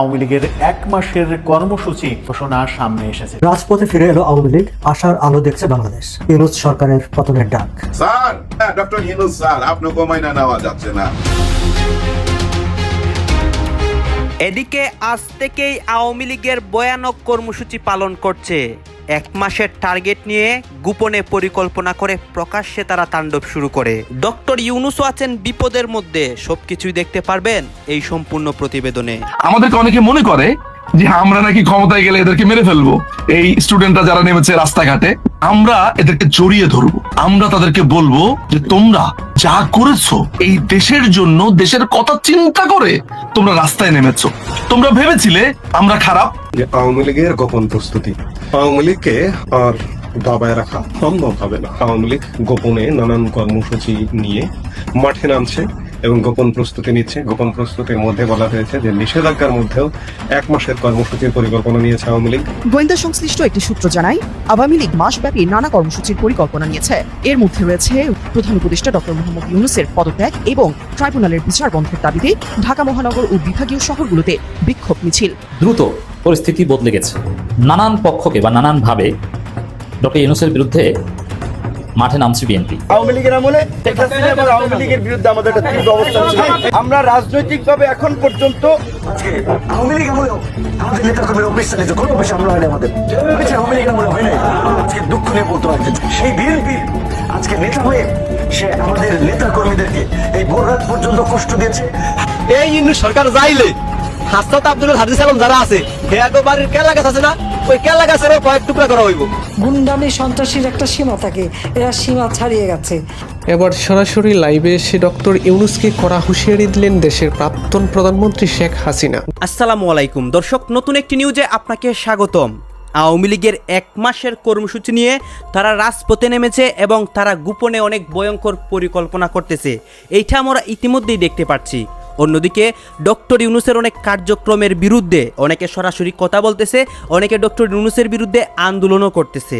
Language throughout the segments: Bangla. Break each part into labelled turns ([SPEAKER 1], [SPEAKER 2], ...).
[SPEAKER 1] আওয়ামী লীগের এক মাসের কর্মসূচি ঘোষণা সামনে এসেছে।
[SPEAKER 2] রাজপথে ফিরে এলো আওয়ামী লীগ আশার আলো দেখছে বাংলাদেশ। ইউনুস সরকারের পতনের ডাক।
[SPEAKER 3] স্যার হ্যাঁ ডক্টর ইউনুস স্যার আপনাকে মাইনা নেওয়া যাচ্ছে না।
[SPEAKER 4] এদিকে আজ থেকেই আওয়ামী লীগের ভয়ানক কর্মসূচি পালন করছে। এক মাসের টার্গেট নিয়ে গোপনে পরিকল্পনা করে প্রকাশ্যে তারা তাণ্ডব শুরু করে। ডক্টর ইউনুসও আছেন বিপদের মধ্যে, সবকিছুই দেখতে পারবেন এই সম্পূর্ণ প্রতিবেদনে।
[SPEAKER 5] আমাদেরকে অনেকে মনে করে যে আমরা নাকি ক্ষমতায় গেলে এদেরকে মেরে ফেলব। এই স্টুডেন্টরা যারা নেমেছে রাস্তাঘাটে, আমরা এদেরকে জড়িয়ে ধরবো। আমরা তাদেরকে বলব যে তোমরা যা করেছ, এই দেশের জন্য, দেশের কথা চিন্তা করে তোমরা রাস্তায় নেমেছো। তোমরা ভেবেছিলে আমরা খারাপ?
[SPEAKER 6] আওয়ামী লীগের গোপন প্রস্তুতি। আওয়ামী লীগকে আর দাবায় রাখা সম্ভব হবে না। আওয়ামী লীগ গোপনে নানান কর্মসূচি নিয়ে মাঠে নামছে। এবং গোপন প্রস্তুতি নিচ্ছে। গোপন প্রস্তুতির মধ্যে বলা হয়েছে যে নিষেধাজ্ঞার মধ্যেও এক মাসের কর্মসূচির পরিকল্পনা নিয়েছে আওয়ামী লীগ।
[SPEAKER 7] গোয়েন্দা সংশ্লিষ্ট একটি সূত্র জানায় আওয়ামী লীগ মাসব্যাপী নানা কর্মসূচির পরিকল্পনা নিয়েছে। এর মধ্যে রয়েছে প্রধান উপদেষ্টা ডক্টর মোহাম্মদ ইউনুসের পদত্যাগ এবং ট্রাইব্যুনালের বিচার বন্ধের দাবিতে ঢাকা মহানগর ও বিভাগীয় শহরগুলোতে বিক্ষোভ মিছিল।
[SPEAKER 8] দ্রুত পরিস্থিতি বদলে গেছে। নানান পক্ষকে বা নানানভাবে ডক্টর ইউনুসের বিরুদ্ধে মাঠে নামছে বিএনপি।
[SPEAKER 9] আওয়ামী লীগের আমলে আওয়ামী লীগের বিরুদ্ধে আমাদের একটা তীব্র অবস্থান ছিল। আমরা রাজনৈতিকভাবে এখন পর্যন্ত
[SPEAKER 2] আওয়ামী লীগ আমলেও আমাদের নেতা কর্মীর অফিস কোনো অফিস আমরা হয়নি আমাদের। আওয়ামী লীগ আমলে হয় নাই। আজকে দুঃখ নিয়ে বলতে পারছে সেই বিএনপির আজকে নেতা হয়ে সে আমাদের নেতা কর্মীদেরকে এই ভোর রাত পর্যন্ত কষ্ট দিয়েছে।
[SPEAKER 9] এই ইন্দু সরকার যাইলে হাসনাত আব্দুল হাদিস আলম যারা আছে হেয়াগো বাড়ির কেলা গাছ আছে না? ওই কেলা গাছের কয়েক টুকরা করা হইব।
[SPEAKER 10] গুন্ডামি সন্ত্রাসীর একটা সীমা থাকে এরা সীমা ছাড়িয়ে গেছে।
[SPEAKER 11] এবার সরাসরি লাইভে এসে ডক্টর ইউনুসকে করা হুঁশিয়ারি দিলেন দেশের প্রাক্তন প্রধানমন্ত্রী শেখ হাসিনা।
[SPEAKER 4] আসসালামু আলাইকুম। দর্শক নতুন একটি নিউজে আপনাকে স্বাগতম। আওয়ামী লীগের এক মাসের কর্মসূচি নিয়ে তারা রাজপথে নেমেছে এবং তারা গোপনে অনেক ভয়ঙ্কর পরিকল্পনা করতেছে। এইটা আমরা ইতিমধ্যেই দেখতে পাচ্ছি। অন্যদিকে, ডক্টর ইউনুসের অনেক কার্যক্রমের বিরুদ্ধে অনেকে সরাসরি কথা বলতেছে, অনেকে ডক্টর ইউনুসের বিরুদ্ধে আন্দোলনও করতেছে।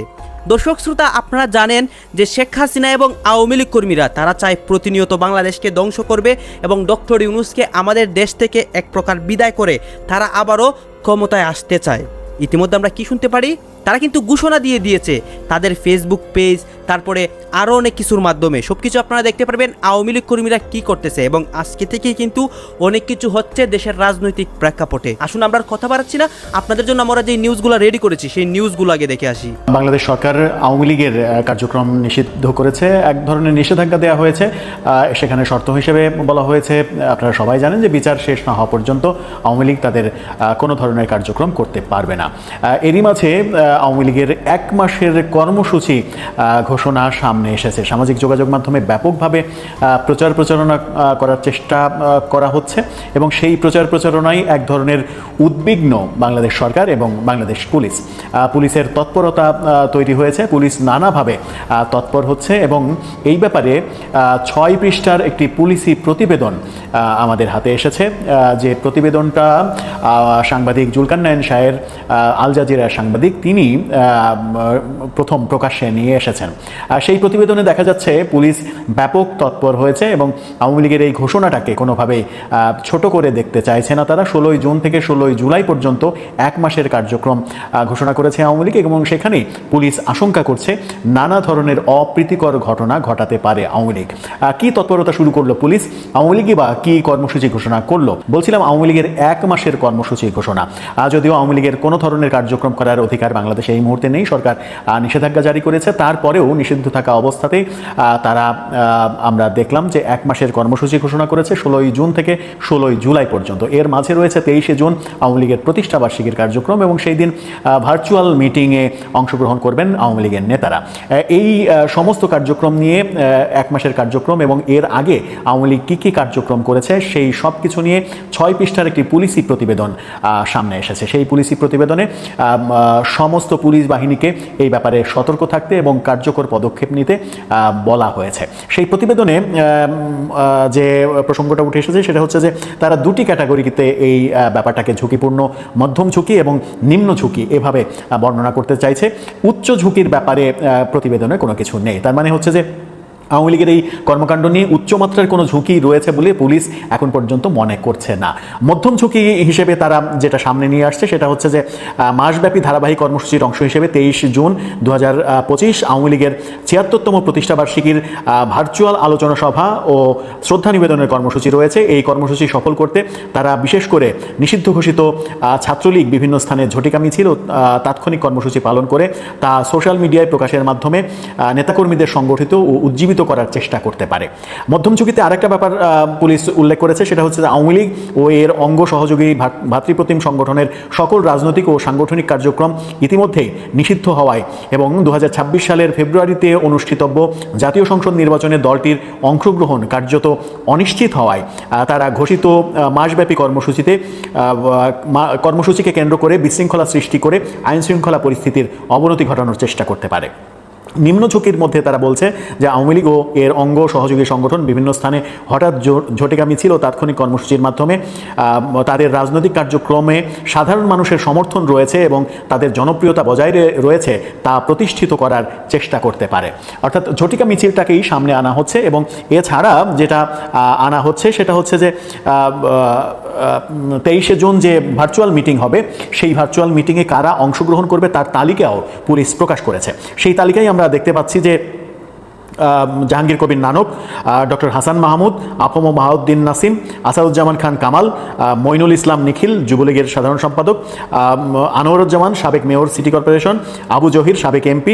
[SPEAKER 4] দর্শক, শ্রোতা, আপনারা জানেন যে শেখ হাসিনা এবং আওয়ামী লীগ কর্মীরা, তারা চায় প্রতিনিয়ত বাংলাদেশকে ধ্বংস করবে এবং ডক্টর ইউনুসকে আমাদের দেশ থেকে এক প্রকার বিদায় করে তারা আবারও ক্ষমতায় আসতে চায়। ইতিমধ্যে আমরা কি শুনতে পারি? তারা কিন্তু ঘোষণা দিয়ে দিয়েছে। তাদের ফেসবুক পেজ তারপরে আরও অনেক কিছুর মাধ্যমে। সব কিছু আপনারা দেখতে পারবেন আওয়ামী লীগ কর্মীরা কী করতেছে এবং আজকে থেকেই কিন্তু অনেক কিছু হচ্ছে দেশের রাজনৈতিক প্রেক্ষাপটে। আসুন আমরা কথা বাড়াচ্ছি না। আপনাদের জন্য আমরা যে নিউজগুলো রেডি করেছি, সেই নিউজগুলো আগে দেখে আসি।
[SPEAKER 1] বাংলাদেশ সরকার আওয়ামী লীগের কার্যক্রম নিষিদ্ধ করেছে। এক ধরনের নিষেধাজ্ঞা দেওয়া হয়েছে। সেখানে শর্ত হিসেবে বলা হয়েছে, আপনারা সবাই জানেন যে বিচার শেষ না হওয়া পর্যন্ত আওয়ামী লীগ তাদের কোনো ধরনের কার্যক্রম করতে পারবে না। এরই মাঝে আওয়ামী লীগের এক মাসের কর্মসূচি ঘোষণা সামনে এসেছে। সামাজিক যোগাযোগ মাধ্যমে ব্যাপকভাবে প্রচার প্রচারণা করার চেষ্টা করা হচ্ছে এবং সেই প্রচার প্রচারণায় এক ধরনের উদ্বিগ্ন বাংলাদেশ সরকার এবং বাংলাদেশ পুলিশ। পুলিশের তৎপরতা তৈরি হয়েছে। পুলিশ নানাভাবে তৎপর হচ্ছে এবং এই ব্যাপারে ছয় পৃষ্ঠার একটি পুলিশি প্রতিবেদন আমাদের হাতে এসেছে যে প্রতিবেদনটা সাংবাদিক জুলকান্নায়ন শাহের আল জাজিরা সাংবাদিক, তিনি প্রথম প্রকাশ্যে নিয়ে এসেছেন। আর সেই প্রতিবেদনে দেখা যাচ্ছে পুলিশ ব্যাপক তৎপর হয়েছে এবং আওয়ামী লীগের এই ঘোষণাটাকে কোনোভাবেই ছোট করে দেখতে চাইছে না তারা। ষোলোই জুন থেকে ষোলোই জুলাই পর্যন্ত এক মাসের কার্যক্রম ঘোষণা করেছে আওয়ামী লীগ এবং সেখানে পুলিশ আশঙ্কা করছে নানা ধরনের অপ্রীতিকর ঘটনা ঘটাতে পারে আওয়ামী লীগ। কি তৎপরতা শুরু করল পুলিশ? আওয়ামী লীগই বা কি কর্মসূচি ঘোষণা করল? বলছিলাম আওয়ামী লীগের এক মাসের কর্মসূচি ঘোষণা। যদিও আওয়ামী লীগের কোনো ধরনের কার্যক্রম করার অধিকার বাংলাদেশে এই মুহূর্তে নেই। সরকার নিষেধাজ্ঞা জারি করেছে। তারপরেও নিষিদ্ধ থাকা অবস্থাতেই তারা আমরা দেখলাম যে এক মাসের কর্মসূচি ঘোষণা করেছে ষোলোই জুন থেকে ষোলোই জুলাই পর্যন্ত। এর মাঝে রয়েছে তেইশে জুন আওয়ামী লীগের প্রতিষ্ঠাবার্ষিকীর কার্যক্রম এবং সেই দিন ভার্চুয়াল মিটিংয়ে অংশগ্রহণ করবেন আওয়ামী লীগের নেতারা। এই সমস্ত কার্যক্রম নিয়ে এক মাসের কার্যক্রম এবং এর আগে আওয়ামী লীগ কী কী কার্যক্রম করেছে সেই সব কিছু নিয়ে ছয় পৃষ্ঠার একটি পুলিশি প্রতিবেদন সামনে এসেছে। সেই পুলিশি প্রতিবেদনে আহ, সমস্ত পুলিশ বাহিনীকে এই ব্যাপারে সতর্ক থাকতে এবং কার্যকর পদক্ষেপ নিতে বলা হয়েছে। সেই প্রতিবেদনে যে প্রসঙ্গটা উঠে এসেছে সেটা হচ্ছে যে তারা দুটি ক্যাটাগরিতে এই ব্যাপারটাকে ঝুঁকিপূর্ণ মধ্যম ঝুঁকি এবং নিম্ন ঝুঁকি এভাবে বর্ণনা করতে চাইছে। উচ্চ ঝুঁকির ব্যাপারে প্রতিবেদনে কোনো কিছু নেই। তার মানে হচ্ছে যে আওয়ামী লীগের এই কর্মকাণ্ড নিয়ে উচ্চমাত্রার কোনো ঝুঁকি রয়েছে বলে পুলিশ এখন পর্যন্ত মনে করছে না। মধ্যম ঝুঁকি হিসেবে তারা যেটা সামনে নিয়ে আসছে সেটা হচ্ছে যে মাসব্যাপী ধারাবাহিক কর্মসূচির অংশ হিসেবে তেইশ জুন দু হাজার পঁচিশ আওয়ামী লীগের ছিয়াত্তরতম প্রতিষ্ঠাবার্ষিকীর ভার্চুয়াল আলোচনা সভা ও শ্রদ্ধা নিবেদনের কর্মসূচি রয়েছে। এই কর্মসূচি সফল করতে তারা বিশেষ করে নিষিদ্ধ ঘোষিত ছাত্রলীগ বিভিন্ন স্থানে ঝটিকা মিছিল ও, তাৎক্ষণিক কর্মসূচি পালন করে তা সোশ্যাল মিডিয়ায় প্রকাশের মাধ্যমে নেতাকর্মীদের সংগঠিত ও উজ্জীবিত করার চেষ্টা করতে পারে। মধ্যম ঝুঁকিতে আরেকটা ব্যাপার পুলিশ উল্লেখ করেছে, সেটা হচ্ছে যে আওয়ামী লীগ ও এর অঙ্গ সহযোগী ভাত- ভাতৃপ্রতিম সংগঠনের সকল রাজনৈতিক ও সাংগঠনিক কার্যক্রম ইতিমধ্যেই নিষিদ্ধ হওয়ায় এবং দু হাজার ছাব্বিশ সালের ফেব্রুয়ারিতে অনুষ্ঠিতব্য জাতীয় সংসদ নির্বাচনে দলটির অংশগ্রহণ কার্যত অনিশ্চিত হওয়ায়। তারা ঘোষিত মাসব্যাপী কর্মসূচিতে কর্মসূচিকে কেন্দ্র করে বিশৃঙ্খলা সৃষ্টি করে আইন শৃঙ্খলা পরিস্থিতির অবনতি ঘটানোর চেষ্টা করতে পারে। নিম্ন ঝুঁকির মধ্যে তারা বলছে যে আওয়ামী লীগ ও এর অঙ্গ সহযোগী সংগঠন বিভিন্ন স্থানে হঠাৎ জো- ঝটিকা মিছিল ও তাৎক্ষণিক কর্মসূচির মাধ্যমে। তাদের রাজনৈতিক কার্যক্রমে সাধারণ মানুষের সমর্থন রয়েছে এবং তাদের জনপ্রিয়তা বজায় রয়েছে তা প্রতিষ্ঠিত করার চেষ্টা করতে পারে। অর্থাৎ ঝটিকা মিছিলটাকেই সামনে আনা হচ্ছে এবং এছাড়া যেটা আনা হচ্ছে সেটা হচ্ছে যে তেইশে জুন যে ভার্চুয়াল মিটিং হবে, সেই ভার্চুয়াল মিটিংয়ে কারা অংশগ্রহণ করবে তার তালিকাও পুলিশ প্রকাশ করেছে। সেই তালিকায় আমরা দেখতে পাচ্ছি যে জাহাঙ্গীর কবির নানক ডক্টর হাসান মাহমুদ, আপম মাহাউদ্দিন নাসিম, আসাদুজ্জামান খান কামাল মইনুল ইসলাম নিখিল, যুবলীগের সাধারণ সম্পাদক আনোয়ারুজ্জামান সাবেক mayor city corporation, Abu Zahir সাবেক এমপি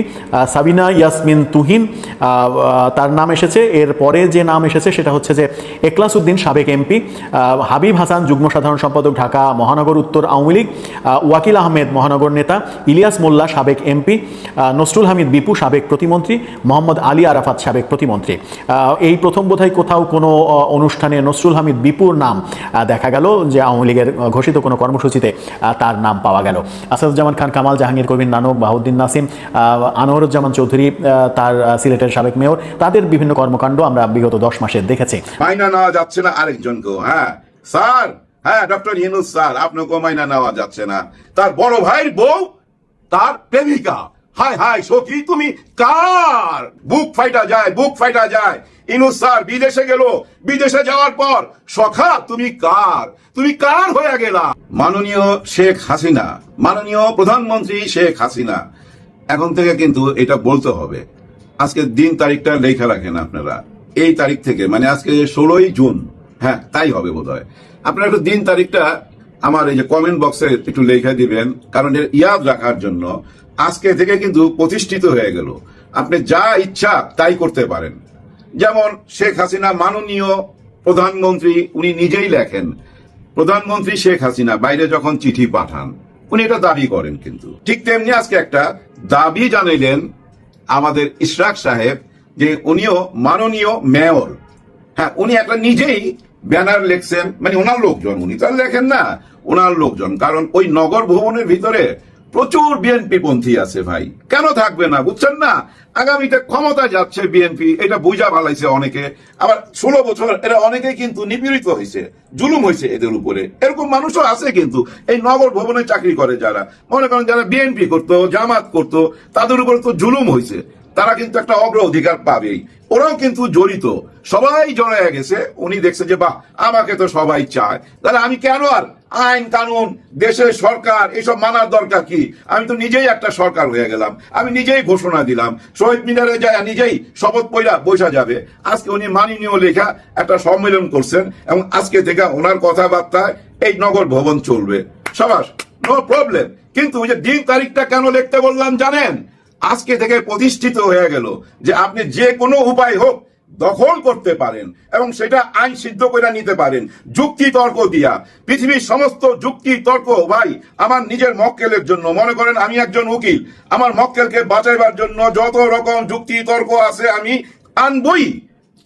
[SPEAKER 1] সাবিনা ইয়াসমিন তুহিন তার নাম এসেছে, এর পরে যে নাম এসেছে সেটা হচ্ছে যে একলাস উদ্দিন সাবেক এমপি হাবিব হাসান যুগ্ম সাধারণ সম্পাদক ঢাকা, মহানগর উত্তর আওয়ামী লীগ ওয়াকিল আহমেদ মহানগর নেতা, ইলিয়াস মোল্লা সাবেক এমপি নসরুল হামিদ বিপু সাবেক প্রতিমন্ত্রী, মোহাম্মদ আলী আরাফাত সাবেক প্রতিমন্ত্রী। এই প্রথম বোধহয় কোথাও কোনো অনুষ্ঠানে নসরুল হামিদ বিপুর নাম দেখা গেল যে আওয়ামী লীগের ঘোষিত কোনো কর্মসূচিতে তার নাম পাওয়া গেল। আসাদুজ্জামান খান, কামাল জাহাঙ্গীর, কবির নানক বাহুদ্দিন নাসিম আনোয়ারুজ্জামান চৌধুরী তার সিলেটের সাবেক মেয়র, তাদের বিভিন্ন কর্মকাণ্ড আমরা বিগত দশ মাসে দেখেছি।
[SPEAKER 3] মাইনা নেওয়া যাচ্ছে না আরেকজনকেও হ্যাঁ। স্যার হ্যাঁ ডক্টর ইউনুস স্যার, আপনাকেও মাইনা নেওয়া যাচ্ছে না। তার বড় ভাইয়ের বউ, তার প্রেমিকা। হাই হাই সখী, তুমি কার? বুক ফাইটা যায়, বুক ফাইটা যায়। ইনুস স্যার বিদেশে গেল, বিদেশে যাওয়ার পর, সখা, তুমি কার? তুমি কার হয়ে গেলা? মাননীয় শেখ হাসিনা, মাননীয় প্রধানমন্ত্রী শেখ হাসিনা, এখন থেকে কিন্তু এটা বলতে হবে। আজকে দিন তারিখটা লেখা রাখেন আপনারা। এই তারিখ থেকে মানে আজকে ষোলোই জুন হ্যাঁ তাই হবে বোধ হয় আপনারা একটু দিন তারিখটা আমার এই যে কমেন্ট বক্সে একটু লেখা দিবেন, কারণ ইয়াদ রাখার জন্য আজকে থেকে কিন্তু প্রতিষ্ঠিত হয়ে গেল। আপনি যা ইচ্ছা তাই করতে পারেন। যেমন শেখ হাসিনা মাননীয় প্রধানমন্ত্রী, উনি নিজেই লেখেন, প্রধানমন্ত্রী শেখ হাসিনা বাইরে যখন চিঠি পাঠান, উনি এটা দাবি করেন কিন্তু। ঠিক তেমনি আজকে একটা দাবি জানাইলেন আমাদের ইশরাক সাহেব যে উনিও মাননীয় মেয়র। হ্যাঁ উনি একটা নিজেই ব্যানার লেখছেন মানে ওনার লোকজন উনি। তো লেখেন না, ওনার লোকজন, কারণ ওই নগর ভবনের ভিতরে প্রচুর বিএনপি পন্থী আছে ভাই। কেন থাকবে না, বুঝছেন না? আগামীতে ক্ষমতা যাচ্ছে বিএনপি, এটা বুঝা ভালাইছে অনেকে। আবার ষোলো বছর, এরা অনেকে কিন্তু নিপীড়িত হয়েছে জুলুম হয়েছে এদের উপরে। এরকম মানুষও আছে কিন্তু, এই নগর ভবনে চাকরি করে যারা। মনে করেন যারা বিএনপি করতো, জামাত করতো, তাদের উপরে তো জুলুম হয়েছে তারা কিন্তু একটা অগ্র অধিকার পাবেই। ওরাও কিন্তু জড়িত। সবাই জড়ায় গেছে। উনি দেখছে যে, বাহ, আমাকে তো সবাই চায়। তাহলে আমি কেন আর আইন, কানুন, দেশের সরকার, এসব মানার দরকার কি? আমি তো নিজেই একটা সরকার হয়ে গেলাম। আমি নিজেই ঘোষণা দিলাম। শহীদ মিনারে যায় নিজেই শপথ পইরা বসা যাবে। আজকে উনি মাননীয় লেখা একটা সম্মেলন করছেন এবং আজকে থেকে ওনার কথাবার্তায় এই নগর ভবন চলবে। সবাস নো প্রবলেম কিন্তু ওই যে দিন, তারিখটা কেন লিখতে বললাম জানেন? আজকে থেকে প্রতিষ্ঠিত হয়ে গেল যে আপনি যে কোনো উপায় হোক দখল করতে পারেন এবং সেটা আইন সিদ্ধ করে নিতে পারেন। যুক্তি তর্ক দিয়া। পৃথিবীর সমস্ত যুক্তি তর্ক ভাই আমার নিজের মক্কেলের জন্য। মনে করেন আমি একজন উকিল। আমার মক্কেলকে বাঁচাইবার জন্য যত রকম যুক্তি তর্ক আছে আমি আনবই।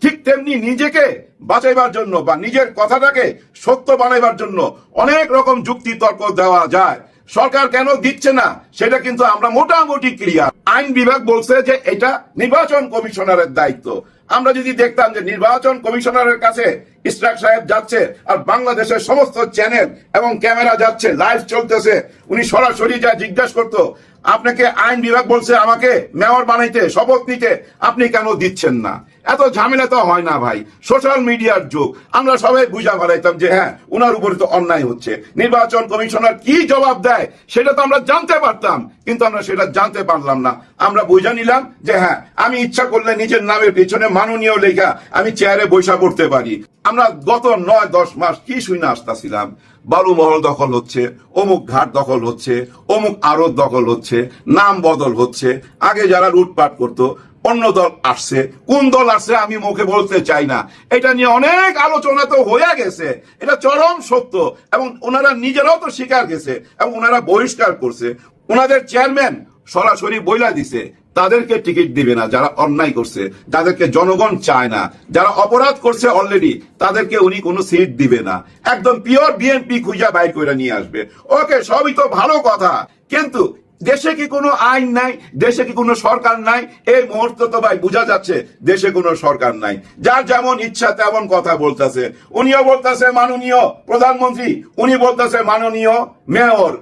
[SPEAKER 3] ঠিক তেমনি নিজেকে বাঁচাইবার জন্য বা নিজের কথাটাকে সত্য বানাইবার জন্য অনেক রকম যুক্তি তর্ক দেওয়া যায়। সরকার কেন দিচ্ছে না? সেটা কিন্তু আমরা মোটামুটি ক্লিয়ার আইন বিভাগ বলছে যে এটা নির্বাচন কমিশনারের দায়িত্ব। আমরা যদি দেখতাম যে নির্বাচন কমিশনারের কাছে ইসরাক সাহেব যাচ্ছে আর বাংলাদেশের সমস্ত চ্যানেল এবং ক্যামেরা যাচ্ছে লাইভ চলতেছে, উনি সরাসরি যা জিজ্ঞাসা করতো আপনাকে আইন বিভাগ বলছে আমাকে মেয়র বানাইতে, শপথ নিতে। আপনি কেন দিচ্ছেন না? এত ঝামেলা তো হয় না ভাই। সোশ্যাল মিডিয়ার যুগ। আমরা সবাই বুঝা ভালাইতাম যে হ্যাঁ ওনার উপরে তো অন্যায় হচ্ছে। নির্বাচন কমিশনার কি জবাব দেয়, সেটা তো আমরা জানতে পারতাম। কিন্তু আমরা সেটা জানতে পারলাম না। আমরা বুঝা নিলাম যে হ্যাঁ আমি ইচ্ছা করলে নিজের নামের পেছনে মাননীয় লেখা আমি চেয়ারে বৈশা করতে পারি। আমরা গত নয় দশ মাস কি শুনে আসতেছিলাম? বালুমহল দখল হচ্ছে, অমুক ঘাট দখল হচ্ছে, অমুক আড়ত দখল হচ্ছে, নাম বদল হচ্ছে। আগে যারা লুটপাট করতো, অন্য দল আসছে। কোন দল আসছে আমি মুখে বলতে চাই না। এটা নিয়ে অনেক আলোচনা তো হয়ে গেছে। এটা চরম সত্য। এবং ওনারা নিজেরাও তো স্বীকার গেছে। এবং ওনারা বহিষ্কার করছে। ওনাদের চেয়ারম্যান সরাসরি বইলা দিছে। তাদেরকে টিকিট দিবে না, যারা অন্যায় করছে। যাদেরকে জনগণ চায় না। যারা অপরাধ করছে অলরেডি তাদেরকে উনি কোনো সিট দিবে না। একদম পিওর বিএনপি খুঁজা বাইর করে নিয়ে আসবে। ওকে, সবই তো ভালো কথা। কিন্তু দেশে কি কোনো আইন নাই? দেশে কি কোনো সরকার নাই? এই মুহূর্তে তো ভাই বোঝা যাচ্ছে, দেশে কোনো সরকার নাই। যার যেমন ইচ্ছা তেমন কথা বলতেছে। উনিও বলতেছে মাননীয় প্রধানমন্ত্রী, উনি বলতেছে মাননীয় মেয়র।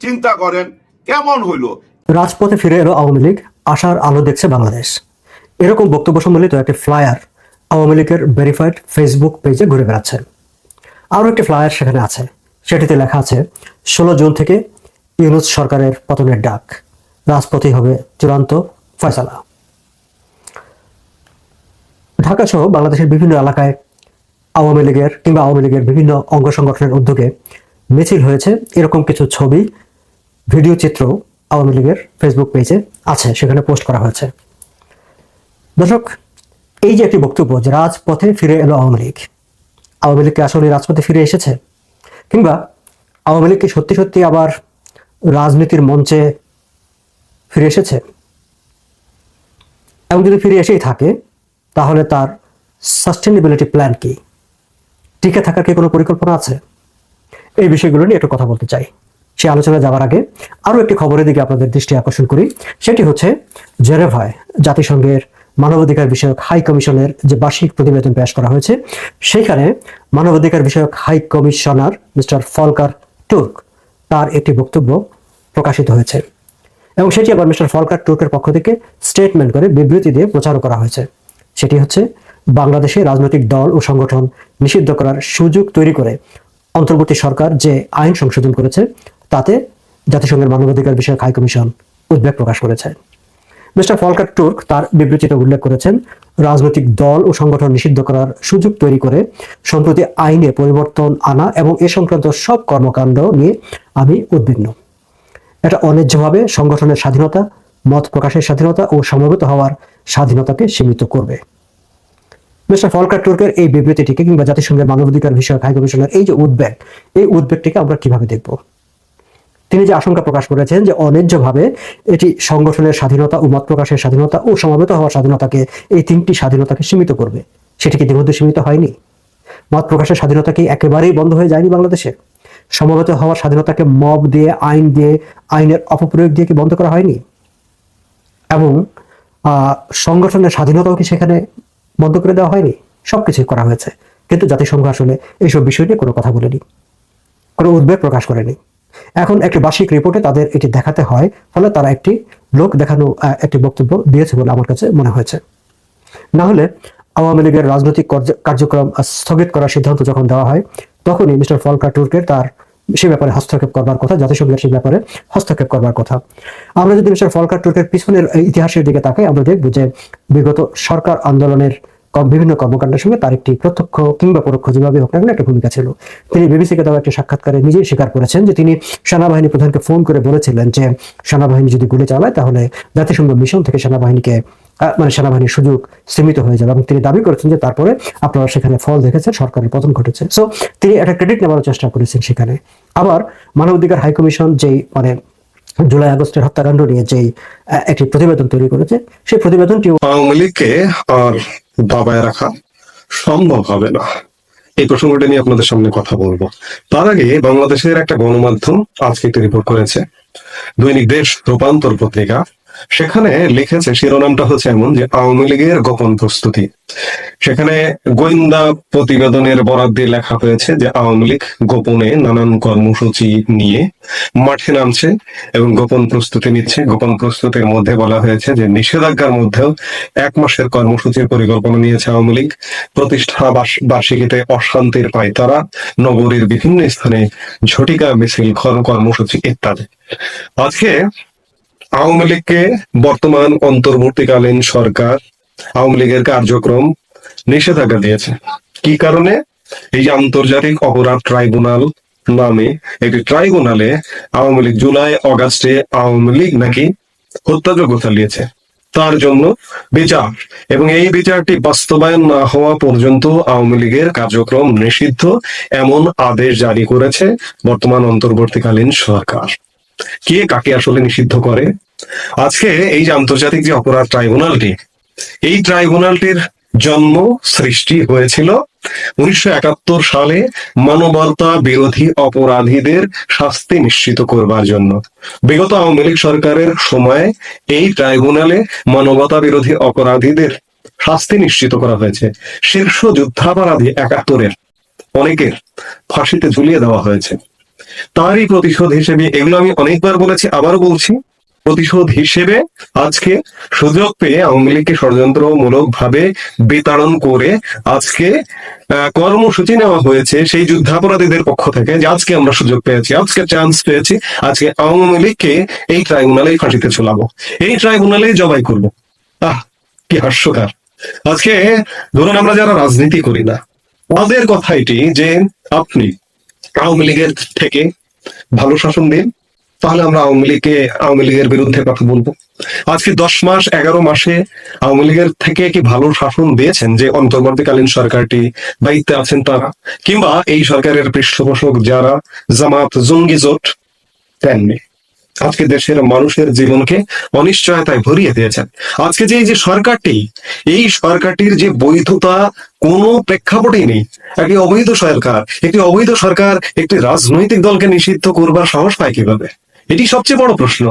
[SPEAKER 3] চিন্তা করেন, কেমন হইল?
[SPEAKER 12] রাজপথে ফিরে এলো আওয়ামী লীগ। আশার আলো দেখছে বাংলাদেশ। এরকম বক্তব্য সম্বলিত একটি ফ্লায়ার আওয়ামী লীগের ভেরিফাইড ফেসবুক পেজে ঘুরে বেড়াচ্ছে। আরও একটি ফ্লায়ার সেখানে আছে। সেটিতে লেখা আছে, ষোলো জুন থেকে ইউনুস সরকারের পতনের ডাক। রাজপথেই হবে চূড়ান্ত ফয়সালা। ঢাকা সহ বাংলাদেশের বিভিন্ন এলাকায় আওয়ামী লীগের কিংবা আওয়ামী লীগের বিভিন্ন অঙ্গ সংগঠনের উদ্যোগে মিছিল হয়েছে। এরকম কিছু ছবি, ভিডিও চিত্র আওয়ামী লীগের ফেসবুক পেজে আছে, সেখানে পোস্ট করা হয়েছে। দর্শক, এই যে একটি বক্তব্য যে রাজপথে ফিরে এলো আওয়ামী লীগ, আওয়ামী লীগকে আসলে রাজপথে ফিরে এসেছে? কিংবা আওয়ামী লীগ কি সত্যি সত্যি আবার রাজনীতির মঞ্চে ফিরে এসেছে? এবং যদি ফিরে এসেই থাকে, তাহলে তার সাস্টেনেবিলিটি প্ল্যান কি? টিকে থাকার কি কোনো পরিকল্পনা আছে? এই বিষয়গুলো নিয়ে একটু কথা বলতে চাই। সে আলোচনা যাওয়ার আগে আরও একটি খবরের দিকে আপনাদের দৃষ্টি আকর্ষণ করি। সেটি হচ্ছে জেনেভায় জাতিসংঘের মানবাধিকার বিষয়ক হাই কমিশনের যে বার্ষিক প্রতিবেদন পেশ করা হয়েছে, সেখানে মানবাধিকার বিষয়ক high commissioner mister Volker Turk তার একটি বক্তব্য প্রকাশিত হয়েছে এবং সেটি আবার মিস্টার ফলকার টুর্কের পক্ষ থেকে স্টেটমেন্ট করে বিবৃতি দিয়ে প্রচার করা হয়েছে। সেটি হচ্ছে, বাংলাদেশে রাজনৈতিক দল ও সংগঠন নিষিদ্ধ করার সুযোগ তৈরি করে অন্তর্বর্তী সরকার যে আইন সংশোধন করেছে তাতে জাতিসংঘের মানবাধিকার বিষয়ক হাই কমিশন উদ্বেগ প্রকাশ করেছে। মিস্টার ফলকার টুর্ক তার বিবৃতিতে উল্লেখ করেছেন, রাজনৈতিক দল ও সংগঠন নিষিদ্ধ করার সুযোগ তৈরি করে সম্প্রতি আইনে পরিবর্তন আনা এবং এ সংক্রান্ত সব কর্মকাণ্ড নিয়ে আমি উদ্বিগ্ন। এটা অন্যায্যভাবে সংগঠনের স্বাধীনতা, মত প্রকাশের স্বাধীনতা ও সমবেত হওয়ার স্বাধীনতাকে সীমিত করবে। মিস্টার ফলকার টুর্কের এই বিবৃতিটিকে কিংবা জাতিসংঘের মানবাধিকার বিষয়ক হাই কমিশনের এই যে উদ্বেগ, এই উদ্বেগটিকে আমরা কীভাবে দেখব? তিনি যে আশঙ্কা প্রকাশ করেছেন যে অন্যায্যভাবে এটি সংগঠনের স্বাধীনতা ও মত প্রকাশের স্বাধীনতা ও সমবেত হওয়ার স্বাধীনতাকে এই তিনটি স্বাধীনতাকে সীমিত করবে। সেটি কি ইতিমধ্যে সীমিত হয়নি? মত প্রকাশের স্বাধীনতা কি একেবারেই বন্ধ হয়ে যায়নি বাংলাদেশে? সমবেত হওয়ার স্বাধীনতাকে মব দিয়ে, আইন দিয়ে, আইনের অপপ্রয়োগ দিয়ে কি বন্ধ করা হয়নি? এবং সংগঠনের স্বাধীনতাও কি সেখানে বন্ধ করে দেওয়া হয়নি? সবকিছুই করা হয়েছে। কিন্তু জাতিসংঘ আসলে এইসব বিষয় নিয়ে কোনো কথা বলেনি। কোনো উদ্বেগ প্রকাশ করেনি। এখন একটি বার্ষিক রিপোর্টে তাদের এটি দেখাতে হয়, ফলে তারা একটি লোক দেখানো একটি বক্তব্য দিয়েছে বলে আমার কাছে মনে হয়েছে। না হলে আওয়ামী লীগের রাজনৈতিক কার্যক্রম স্থগিত করার সিদ্ধান্ত যখন দেওয়া হয়, তখনই মিস্টার ফলকা টুর্কের তার সে ব্যাপারে হস্তক্ষেপ করবার কথা, জাতিসংঘের সে ব্যাপারে হস্তক্ষেপ করবার কথা। আমরা যদি মিস্টার ফলকা টুর্কের পিছনের ইতিহাসের দিকে তাকাই, আমরা দেখব যে বিগত সরকার আন্দোলনের বিভিন্ন কর্মকাণ্ডের সঙ্গে তার একটি প্রত্যক্ষ কিংবা পরোক্ষ যেভাবে হোক না কেন একটা ভূমিকা ছিল। তিনি বিবিসিকে দেওয়া একটি সাক্ষাৎকারে নিজেই স্বীকার করেছেন যে তিনি সেনাবাহিনী প্রধানকে ফোন করে বলেছিলেন যে সেনাবাহিনী যদি গুলি চালায় তাহলে জাতিসংঘ মিশন থেকে সেনাবাহিনীকে মানে সেনাবাহিনীর সুযোগ সীমিত হয়ে যাবে। এবং তিনি দাবি করেছেন যে তারপরে আপনারা সেখানে ফল দেখেছেন, সরকারের পতন ঘটেছে। সো তিনি একটা ক্রেডিট নেওয়ার চেষ্টা করেছেন সেখানে। আবার মানবাধিকার হাই কমিশন যেই মানে জুলাই আগস্টের হত্যাকাণ্ড নিয়ে যেই একটি প্রতিবেদন তৈরি করেছে, সেই প্রতিবেদনটি
[SPEAKER 6] আওয়ামী লীগকে আর দাবায় রাখা সম্ভব হবে না। এই প্রসঙ্গটা নিয়ে আপনাদের সামনে কথা বলব। তার আগে বাংলাদেশের একটা গণমাধ্যম আজকে একটি রিপোর্ট করেছে। দৈনিক দেশ রূপান্তর পত্রিকা। সেখানে লিখেছে শিরোনামটা হচ্ছে এমন যে, আওয়ামী লীগের গোপন প্রস্তুতি। সেখানে গোয়েন্দা প্রতিবেদনের বরাদ দিয়ে লেখা হয়েছে যে, আওয়ামী লীগ গোপনে নানান কর্মসূচি নিয়ে মাঠে নামছে এবং গোপন প্রস্তুতি নিচ্ছে। গোপন প্রস্তুতির মধ্যে বলা হয়েছে যে, নিষেধাজ্ঞার মধ্যেও এক মাসের কর্মসূচির পরিকল্পনা নিয়েছে আওয়ামী লীগ। প্রতিষ্ঠা বার্ষিকীতে অশান্তির পায় তারা নগরীর বিভিন্ন স্থানে ঝটিকা মিছিল কর্মসূচি ইত্যাদি। আজকে আওয়ামী লীগকে বর্তমান অন্তর্বর্তীকালীন সরকার, আওয়ামী লীগের কার্যক্রম নিষেধাজ্ঞা দিয়েছে। কি কারণে? এই আন্তর্জাতিক অপরাধ ট্রাইব্যুনাল নামে একটি ট্রাইব্যুনালে আওয়ামী লীগ জুলাই, অগাস্টে আওয়ামী লীগ নাকি হত্যাযোগ্য চালিয়েছে। তার জন্য বিচার এবং এই বিচারটি বাস্তবায়ন না হওয়া পর্যন্ত আওয়ামী লীগের কার্যক্রম নিষিদ্ধ, এমন আদেশ জারি করেছে বর্তমান অন্তর্বর্তীকালীন সরকার। কে কাকে আসলে নিষিদ্ধ করে? আজকে এই যে আন্তর্জাতিক যে অপরাধ ট্রাইব্যুনালটি, এই ট্রাইব্যুনালটির জন্ম সৃষ্টি হয়েছিল উনিশশো একাত্তর সালে মানবতা বিরোধী অপরাধীদের শাস্তি নিশ্চিত করবার জন্য। বিগত আওয়ামী লীগ সরকারের সময় এই ট্রাইব্যুনালে মানবতা বিরোধী অপরাধীদের শাস্তি নিশ্চিত করা হয়েছে। শীর্ষ যুদ্ধাপরাধী একাত্তরের অনেকের ফাঁসিতে ঝুলিয়ে দেওয়া হয়েছে। তারই প্রতিশোধ হিসেবে, এগুলো আমি অনেকবার বলেছি, আবারও বলছি, প্রতিশোধ হিসেবে আজকে সুযোগ পেয়ে আওয়ামী লীগকে ষড়যন্ত্রমূলক ভাবে বিতাড়ন করে আজকে কর্মসূচি নেওয়া হয়েছে সেই যুদ্ধাপরাধীদের পক্ষ থেকে যে আজকে আমরা সুযোগ পেয়েছি, আজকে চান্স পেয়েছি, আজকে আওয়ামী লীগকে এই ট্রাইব্যুনালে ফাঁসিতে ছোলাবো এই ট্রাইব্যুনালেই জবাই করব। আহ, কি হাস্যকার। আজকে ধরুন আমরা যারা রাজনীতি করি না, তাদের কথা এটি যে আপনি আওয়ামী লীগের থেকে ভালো শাসন দিন তাহলে আমরা আওয়ামী লীগকে, আওয়ামী লীগের বিরুদ্ধে কথা বলব। আজকে দশ মাস, এগারো মাসে আওয়ামী লীগের থেকে কি ভালো শাসন দিয়েছেন যে অন্তর্বর্তীকালীন সরকারটি দায়িত্বে আছেন তারা? কিংবা এই সরকারের পৃষ্ঠপোষক যারা জামাত জঙ্গি জোট দেননি আজকে দেশের মানুষের জীবনকে অনিশ্চয়তায় ভরিয়ে দিয়েছেন। আজকে যে এই যে সরকারটি, এই সরকারটির যে বৈধতা কোনো প্রেক্ষাপটেই নেই। একটি অবৈধ সরকার, একটি অবৈধ সরকার একটি রাজনৈতিক দলকে নিষিদ্ধ করবার সাহস পায় কীভাবে? এটি সবচেয়ে বড় প্রশ্ন।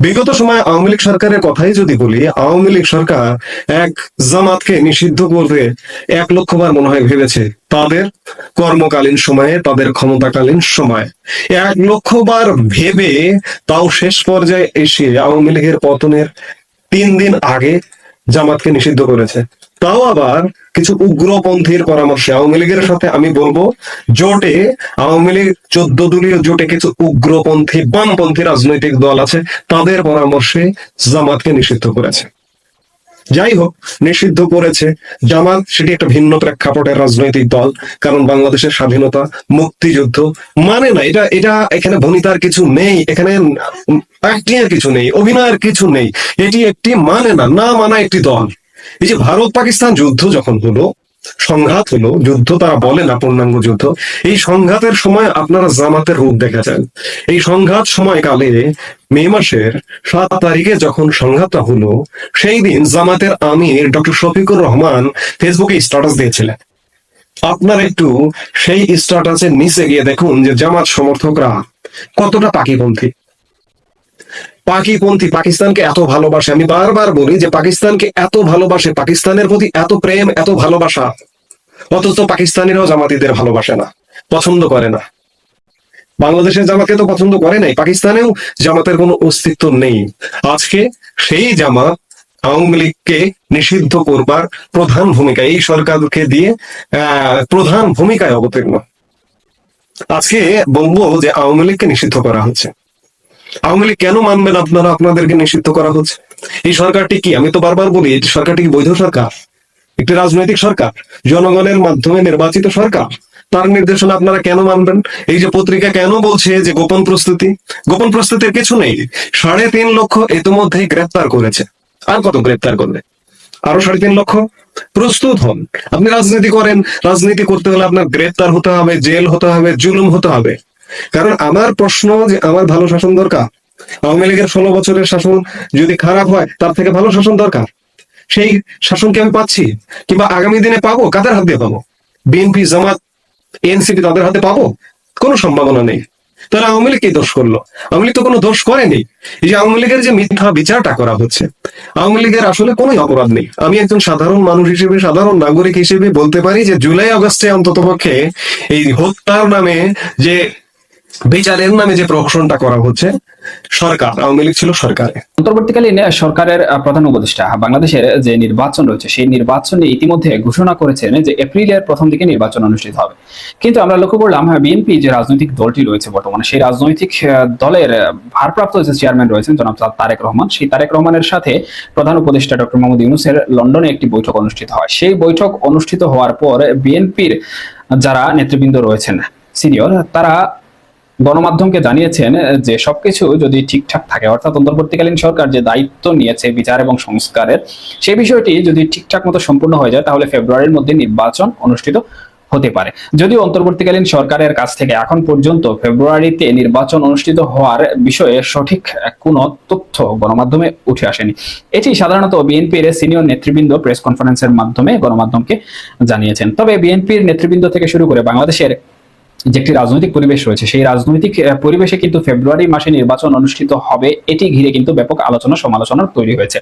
[SPEAKER 6] বিগত সময় আওয়ামী লীগ সরকারের কথাই যদি বলি, আওয়ামী লীগ সরকার এক জামাতকে নিষিদ্ধ করতে এক লক্ষ বার মনে হয় ভেবেছে। তাদের কর্মকালীন সময়ে, তাদের ক্ষমতাকালীন সময়। এক লক্ষ বার ভেবে তাও শেষ পর্যায়ে এসে আওয়ামী লীগের পতনের তিন দিন আগে জামাতকে নিষিদ্ধ করেছে। তাও আবার কিছু উগ্রপন্থীর পরামর্শে আওয়ামী লীগের সাথে আমি বলব, জোটে, আওয়ামী লীগ চোদ্দ দলীয় জোটে কিছু উগ্রপন্থী, বামপন্থী রাজনৈতিক দল আছে, তাদের পরামর্শে জামাতকে নিষিদ্ধ করেছে। যাই হোক, নিষিদ্ধ করেছে। জামাত, সেটি একটা ভিন্ন প্রেক্ষাপটের রাজনৈতিক দল, কারণ বাংলাদেশের স্বাধীনতা, মুক্তিযুদ্ধ মানে না, এটা এটা এখানে ভনিতার কিছু নেই, এখানে কিছু নেই অভিনয়ের কিছু নেই। এটি একটি মানে না না মানা একটি দল। এই যে ভারত পাকিস্তান যুদ্ধ যখন হলো, সংঘাত হলো, যুদ্ধ তারা বলে না, পূর্ণাঙ্গ যুদ্ধ, এই সংঘাতের সময় আপনারা জামাতের রূপ দেখেছেন এই সংঘাত সময়কালে মে মাসের সাত তারিখে যখন সংঘাতটা হলো, সেই দিন জামাতের আমির ডক্টর শফিকুর রহমান ফেসবুকে স্ট্যাটাস দিয়েছিলেন। আপনার একটু সেই স্ট্যাটাসের নিচে গিয়ে দেখুন যে জামাত সমর্থকরা কতটা পাকিপন্থী পাকিপন্থী পাকিস্তানকে এত ভালোবাসে। আমি বারবার বলি যে পাকিস্তানকে এত ভালোবাসে, পাকিস্তানের প্রতি এত প্রেম, এত ভালোবাসা। অথচ পাকিস্তানিরাও জামাতিদের ভালোবাসে না, পছন্দ করে না। বাংলাদেশের জামাতকে তো পছন্দ করে নাই, পাকিস্তানেও জামাতের কোনো অস্তিত্ব নেই। আজকে সেই জামাত আওয়ামী লীগকে নিষিদ্ধ করবার প্রধান ভূমিকা, এই সরকারকে দিয়ে প্রধান ভূমিকায় অবতীর্ণ। আজকে বলব যে আওয়ামী লীগকে নিষিদ্ধ করা হচ্ছে। আওয়ামী কেন মানবেন আপনারা? আপনাদেরকে নিষিদ্ধ করা হচ্ছে। এই সরকারটি কি? আমি তো বারবার বলি, এই সরকারটি কি বৈধ সরকার? একটি রাজনৈতিক সরকার? জনগণের মাধ্যমে নির্বাচিত সরকার? তার নির্দেশনা আপনারা কেন মানবেন? এই যে পত্রিকা কেন বলছে যে গোপন প্রস্তুতি? গোপন প্রস্তুতির কিছু নেই। সাড়ে তিন লক্ষ ইতিমধ্যেই গ্রেপ্তার করেছে। আর কত গ্রেপ্তার করবে? আরও সাড়ে তিন লক্ষ? প্রস্তুত হন। আপনি রাজনীতি করেন। রাজনীতি করতে হলে আপনার গ্রেপ্তার হতে হবে, জেল হতে হবে, জুলুম হতে হবে। কারণ আমার প্রশ্ন যে আমার ভালো শাসন দরকার, আওয়ামী লীগের ষোলো বছরের শাসন যদি খারাপ হয়, তার থেকে ভালো শাসন দরকার। সেই শাসন কি আমি পাচ্ছি, কিংবা আগামী দিনে পাবো, কাদের হাত দিয়ে পাবো? বিএনপি জামাত এনসিপি তাদের হাতে পাবো? কোনো সম্ভাবনা নেই। তাহলে আওয়ামী লীগ কি দোষ করল। আওয়ামী লীগ তো কোনো দোষ করেনি। এই যে আওয়ামী লীগের যে মিথ্যা বিচারটা করা হচ্ছে, আওয়ামী লীগের আসলে কোনো অপরাধ নেই। আমি একজন সাধারণ মানুষ হিসেবে, সাধারণ নাগরিক হিসেবে বলতে পারি যে জুলাই আগস্টে অন্তত পক্ষে এই হত্যার নামে যে বিচারের নামে যে প্রহসনটা করা হচ্ছে, সরকার, আওয়ামী লীগ ছিল সরকারে।
[SPEAKER 13] অন্তর্বর্তীকালীন সরকারের প্রধান উপদেষ্টা বাংলাদেশের যে নির্বাচন রয়েছে, সেই নির্বাচনে ইতিমধ্যে ঘোষণা করেছেন যে এপ্রিলের প্রথম দিকে নির্বাচন অনুষ্ঠিত হবে। কিন্তু আমরা লক্ষ্য করলাম বিএনপি যে রাজনৈতিক দলটি রয়েছে বর্তমানে, সেই রাজনৈতিক দলের ভারপ্রাপ্ত যে চেয়ারম্যান রয়েছেন, জনাব তারেক রহমান, সেই তারেক রহমানের সাথে প্রধান উপদেষ্টা ডক্টর মোহাম্মদ ইউনুসের লন্ডনে একটি বৈঠক অনুষ্ঠিত হয়। সেই বৈঠক অনুষ্ঠিত হওয়ার পর বিএনপির যারা নেতৃবৃন্দ রয়েছেন, সিনিয়র, তারা গণমাধ্যমকে জানিয়েছেন যে সবকিছু যদি ঠিকঠাক থাকে, অর্থাৎ অন্তর্বর্তীকালীন সরকার যে দায়িত্ব নিয়েছে বিচার এবং সংস্কারের, সেই বিষয়টি যদি ঠিকঠাক মতো সম্পূর্ণ হয়ে যায়, তাহলে ফেব্রুয়ারির মধ্যে নির্বাচন অনুষ্ঠিত হতে পারে। যদিও অন্তর্বর্তীকালীন সরকারের কাছ থেকে এখন পর্যন্ত ফেব্রুয়ারিতে নির্বাচন অনুষ্ঠিত হওয়ার বিষয়ে সঠিক কোনো তথ্য গণমাধ্যমে উঠে আসেনি। এটি সাধারণত বিএনপির সিনিয়র নেতৃবৃন্দ প্রেস কনফারেন্সের মাধ্যমে গণমাধ্যমকে জানিয়েছেন। তবে বিএনপির নেতৃবৃন্দ থেকে শুরু করে বাংলাদেশের যে একটি রাজনৈতিক পরিবেশ রয়েছে, সেই রাজনৈতিক পরিবেশে কিন্তু ফেব্রুয়ারি মাসে নির্বাচন অনুষ্ঠিত হবে, এটি ঘিরে কিন্তু ব্যাপক আলোচনা সমালোচনা তৈরি হয়েছে।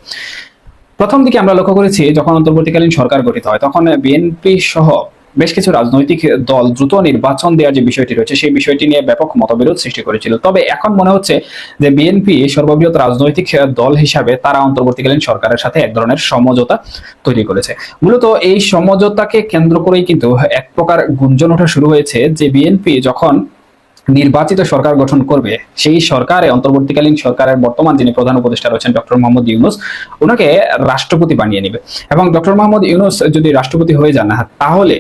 [SPEAKER 13] প্রথম দিকে আমরা লক্ষ্য করেছি, যখন অন্তর্বর্তীকালীন সরকার গঠিত হয়, তখন বিএনপি সহ বেশ কিছু রাজনৈতিক দল দ্রুত নির্বাচন দেওয়ার যে বিষয়টি রয়েছে, সেই বিষয়টি নিয়ে ব্যাপক মতবিরোধ সৃষ্টি করেছিল। তবে এখন মনে হচ্ছে যে বিএনপি সর্ববৃহৎ রাজনৈতিক দল হিসাবে তারা অন্তর্বর্তীকালীন সরকারের সাথে এক ধরনের সমঝোতা তৈরি করেছে। মূলত এই সমঝোতাকে কেন্দ্র করেই কিন্তু এক প্রকার গুঞ্জন ওঠা শুরু হয়েছে যে বিএনপি যখন নির্বাচিত সরকার গঠন করবে, সেই সরকারে, অন্তর্বর্তীকালীন সরকারের বর্তমান যিনি প্রধান উপদেষ্টা রয়েছেন ডক্টর মোহাম্মদ ইউনুস, ওনাকে রাষ্ট্রপতি বানিয়ে নেবে। এবং ডক্টর মোহাম্মদ ইউনুস যদি রাষ্ট্রপতি হয়ে যান, তাহলে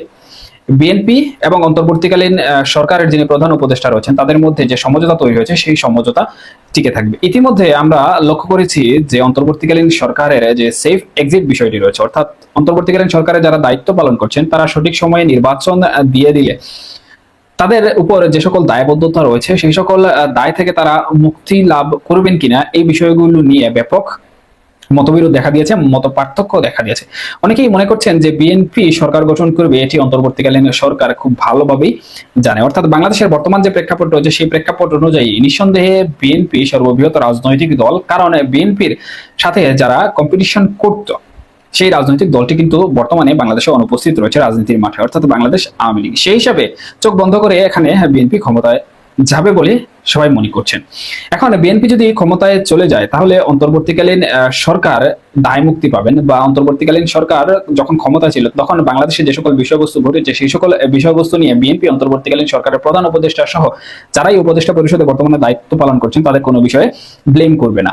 [SPEAKER 13] বিএনপি এবং অন্তর্বর্তীকালীন সরকারের যিনি প্রধান উপদেষ্টা রয়েছেন, তাদের মধ্যে যে সমঝোতা তৈরি হয়েছে, সেই সমঝোতা টিকে থাকবে। ইতিমধ্যে আমরা লক্ষ্য করেছি যে অন্তর্বর্তীকালীন সরকারের যে সেফ এক্সিট বিষয়টি রয়েছে, অর্থাৎ অন্তর্বর্তীকালীন সরকারের যারা দায়িত্ব পালন করছেন, তারা সঠিক সময়ে নির্বাচন দিয়ে দিলে তাদের উপর যে সকল দায়বদ্ধতা রয়েছে, সেই সকল দায় থেকে তারা মুক্তি লাভ করবেন কিনা, এই বিষয়গুলো নিয়ে ব্যাপক মতবিরোধ দেখা দিয়েছে মত পার্থক্য দেখা দিয়েছে। অনেকেই মনে করছেন যে বিএনপি সরকার গঠন করবে, এটি অন্তর্বর্তীকালীন সরকার খুব ভালোভাবেই জানে। অর্থাৎ বাংলাদেশের বর্তমান যে প্রেক্ষাপট রয়েছে, সেই প্রেক্ষাপট অনুযায়ী নিঃসন্দেহে বিএনপি সর্ববৃহৎ রাজনৈতিক দল। কারণ বিএনপির সাথে যারা কম্পিটিশন করতো, সেই রাজনৈতিক দলটি কিন্তু বর্তমানে বাংলাদেশে অনুপস্থিত রয়েছে রাজনীতির মাঠে, অর্থাৎ বাংলাদেশ আওয়ামী লীগ। সেই হিসাবে চোখ বন্ধ করে এখানে বিএনপি ক্ষমতায় যাবে বলে সবাই মনে করছেন। এখন বিএনপি যদি ক্ষমতায় চলে যায়, তাহলে অন্তর্বর্তীকালীন সরকার দায় মুক্তি পাবেন বা অন্তর্বর্তীকালীন সরকার যখন ক্ষমতা ছিল, তখন বাংলাদেশে যে সকল বিষয়বস্তু ঘটেছে, সেই সকল বিষয়বস্তু নিয়ে বিএনপি অন্তর্বর্তীকালীন সরকারের প্রধান উপদেষ্টা সহ যারাই উপদেষ্টা পরিষদে বর্তমানে দায়িত্ব পালন করছেন, তাদের কোনো বিষয়ে ব্লেম করবে না।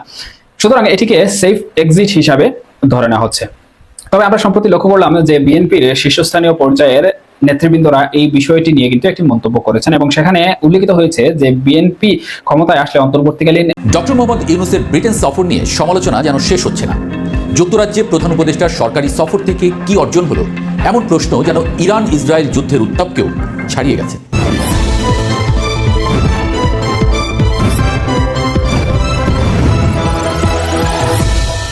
[SPEAKER 13] সুতরাং এটিকে সেফ এক্সিট হিসাবে ধরে নেওয়া হচ্ছে। তবে আমরা সম্প্রতি লক্ষ্য করলাম যে বিএনপির শীর্ষস্থানীয় পর্যায়ের নেতৃবৃন্দরা এই বিষয়টি নিয়ে কিন্তু একটি মন্তব্য করেছেন এবং সেখানে উল্লেখিত হয়েছে যে বিএনপি ক্ষমতায় আসলে অন্তর্বর্তীকালীন
[SPEAKER 14] ডক্টর মোহাম্মদ ইউনুসের ব্রিটেন সফর নিয়ে সমালোচনা যেন শেষ হচ্ছে না। যুক্তরাজ্যে প্রধান উপদেষ্টার সরকারি সফর থেকে কি অর্জন হলো? এমন প্রশ্ন যেন ইরান ইসরায়েল যুদ্ধের উত্তাপকেও ছাড়িয়ে গেছে।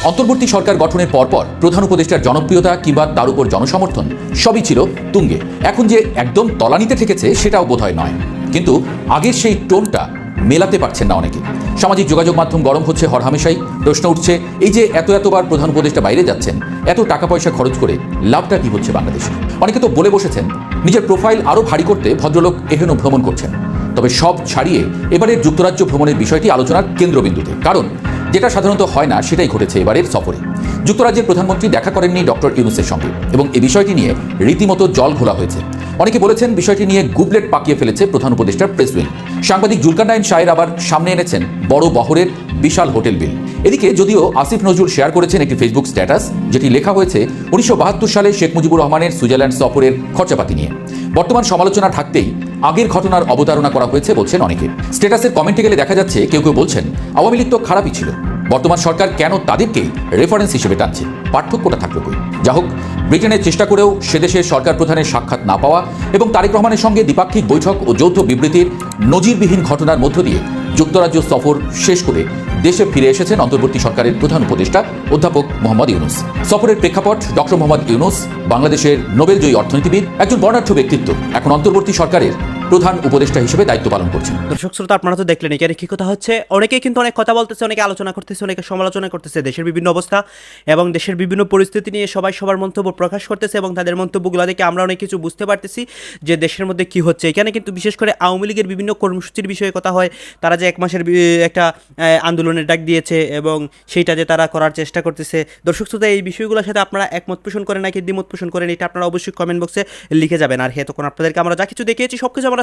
[SPEAKER 14] অন্তর্বর্তী সরকার গঠনের পরপর প্রধান উপদেষ্টার জনপ্রিয়তা কিংবা তার উপর জনসমর্থন, সবই ছিল তুঙ্গে। এখন যে একদম তলানিতে ঠেকেছে, সেটাও বোধহয় নয়। কিন্তু আগের সেই টোনটা মেলাতে পারছেন না অনেকে। সামাজিক যোগাযোগ মাধ্যম গরম হচ্ছে হরহামেশাই প্রশ্ন উঠছে, এই যে এত এতবার প্রধান উপদেষ্টা বাইরে যাচ্ছেন, এত টাকা পয়সা খরচ করে লাভটা কি হচ্ছে বাংলাদেশে? অনেকে তো বলে বসেছেন, নিজের প্রোফাইল আরও ভারী করতে ভদ্রলোক এহেন ভ্রমণ করছেন। তবে সব ছাড়িয়ে এবারের যুক্তরাজ্য ভ্রমণের বিষয়টি আলোচনার কেন্দ্রবিন্দুতে। কারণ যেটা সাধারণত হয় না, সেটাই ঘটেছে এবারের সফরে। যুক্তরাজ্যের প্রধানমন্ত্রী দেখা করেননি ডক্টর ইউনুসের সঙ্গে এবং এই বিষয়টি নিয়ে রীতিমতো জল ঘোলা হয়েছে। অনেকে বলেছেন বিষয়টি নিয়ে গুবলেট পাকিয়ে ফেলেছে প্রধান উপদেষ্টার প্রেস সাংবাদিক জুলকানাইন শাহের আবার সামনে এনেছেন বড় বহরের বিশাল হোটেল বিল। এদিকে যদিও আসিফ নজরুল শেয়ার করেছেন একটি ফেসবুক স্ট্যাটাস, যেটি লেখা হয়েছে, উনিশশো বাহাত্তর সালে শেখ মুজিবুর রহমানের সুইজারল্যান্ড সফরের খরচাপাতি নিয়ে। বর্তমান সমালোচনা থাকতেই আগের ঘটনার অবতারণা করা হয়েছে বলছেন অনেকে। স্ট্যাটাসের কমেন্টে গেলে দেখা যাচ্ছে কেউ কেউ বলছেন, আওয়ামী লীগ তো খারাপই ছিল। বর্তমান সরকার কেন তাদেরকেই রেফারেন্স হিসেবে টানছে? পার্থক্যটা থাকবে কই? যা হোক, ব্রিটেনের চেষ্টা করেও সে দেশের সরকার প্রধানের সাক্ষাৎ না পাওয়া এবং তারেক রহমানের সঙ্গে দ্বিপাক্ষিক বৈঠক ও যৌথ বিবৃতির নজিরবিহীন ঘটনার মধ্য দিয়ে যুক্তরাজ্য সফর শেষ করে দেশে ফিরে এসেছেন অন্তর্বর্তী সরকারের প্রধান উপদেষ্টা অধ্যাপক মোহাম্মদ ইউনুস। সফরের প্রেক্ষাপট, ডক্টর মোহাম্মদ ইউনুস বাংলাদেশের নোবেলজয়ী অর্থনীতিবিদ, একজন বর্ণাঢ্য ব্যক্তিত্ব। এখন অন্তর্বর্তী সরকারের প্রধান উপদেষ্টা হিসেবে দায়িত্ব পালন করছেন।
[SPEAKER 4] দর্শক শ্রোতা, আপনারা তো দেখলেন এখানে কি কথা হচ্ছে। অনেকেই কিন্তু অনেক কথা বলতেছে, অনেকে আলোচনা করতেছে, অনেকে সমালোচনা করতেছে, দেশের বিভিন্ন অবস্থা এবং দেশের বিভিন্ন পরিস্থিতি নিয়ে সবাই সবার মন্তব্য প্রকাশ করতেছে এবং তাদের মন্তব্যগুলো দেখে আমরা অনেক কিছু বুঝতে পারতেছি যে দেশের মধ্যে কি হচ্ছে। এখানে কিন্তু বিশেষ করে আওয়ামী লীগের বিভিন্ন কর্মসূচির বিষয়ে কথা হয়। তারা যে এক মাসের একটা আন্দোলনের ডাক দিয়েছে এবং সেইটা যে তারা করার চেষ্টা করতেছে। দর্শক শ্রোতা, এই বিষয়গুলোর সাথে আপনারা একমত পোষণ করেন নাকি দ্বিমত পোষণ করেন, এটা আপনারা অবশ্যই কমেন্ট বক্সে লিখে যাবেন। আর হ্যাঁ তখন আপনাদেরকে আমরা যা কিছু দেখিয়েছি সব কিছু আমরা